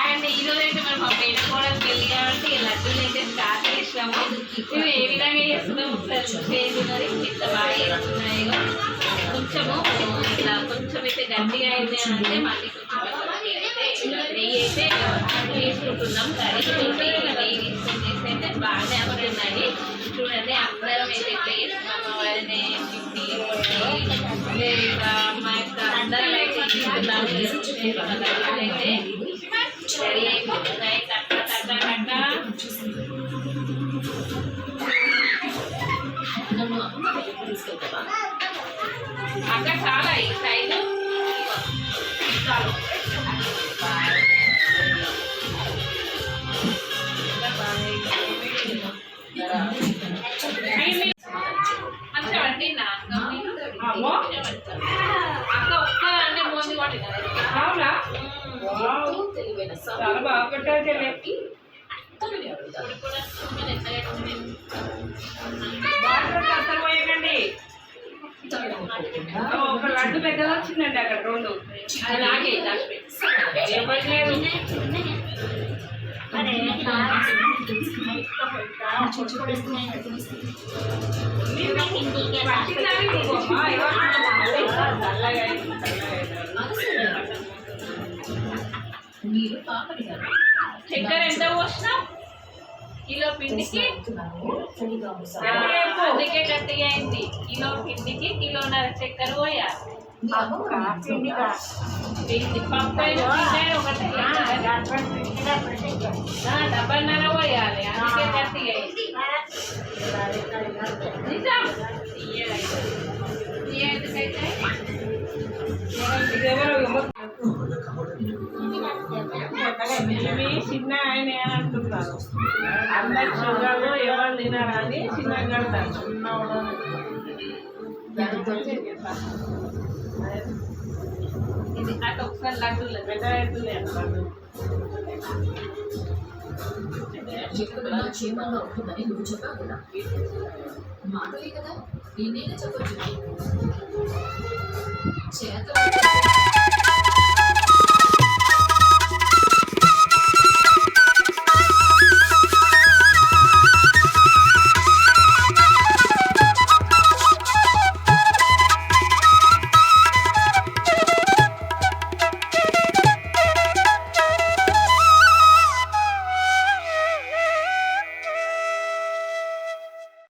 And. ఈ రోజు అయితే మనం మా పేరు కూడా పెళ్ళి కాబట్టి లడ్డూలు అయితే స్టార్ట్ చేసాము మేము ఏ విధంగా చేస్తున్నాము ఒకసారి చేస్తున్నది ఇంత బాగా చేస్తున్నాయి కొంచెము ఇట్లా కొంచెం అయితే గట్టిగా అయింది అంటే మళ్ళీ కొంచెం నెయ్యి అయితే తీసుకుంటున్నాం కర్రీ తోటి నెయ్యి తీసుకుని చేసి అయితే బాగానే అవుతున్నాయి చూడండి అందరం అయితే ఇట్లా చేస్తున్నాము. వారిని అక్కడ చాలా ఈ సైజు చాలు అమ్మో. అవునా చాలా బాగా పెట్టారు అసలు పోయకండి ఒక లడ్డు పెద్దగా వచ్చిందండి అక్కడ రెండు నాకే చక్కెర ఎంత పోసినావు కిలో పిండికి? అందుకే గట్టిగా అయింది. కిలో పిండికి కిలోన్నర చక్కెర పోయా పిండి పప్పు ఒకటే. డబ్బన్నర పోయాలి. అందుకే గట్టిగా అయింది. ఎందుకైతే? ఏమో ఇవి చిన్న ఆయన అని అంటున్నారు. అందరు షుగర్లు ఎవరు తినారు అని చిన్న కడతారు. ఇది అటు ఒకసారి లడ్డూలు పెద్ద అవుతుంది అంటారు ఎక్కడ క్షేమంగా ఉంటుందని నువ్వు చెప్పకుండా మాటలే కదా నేనే చెప్పొచ్చు? చేత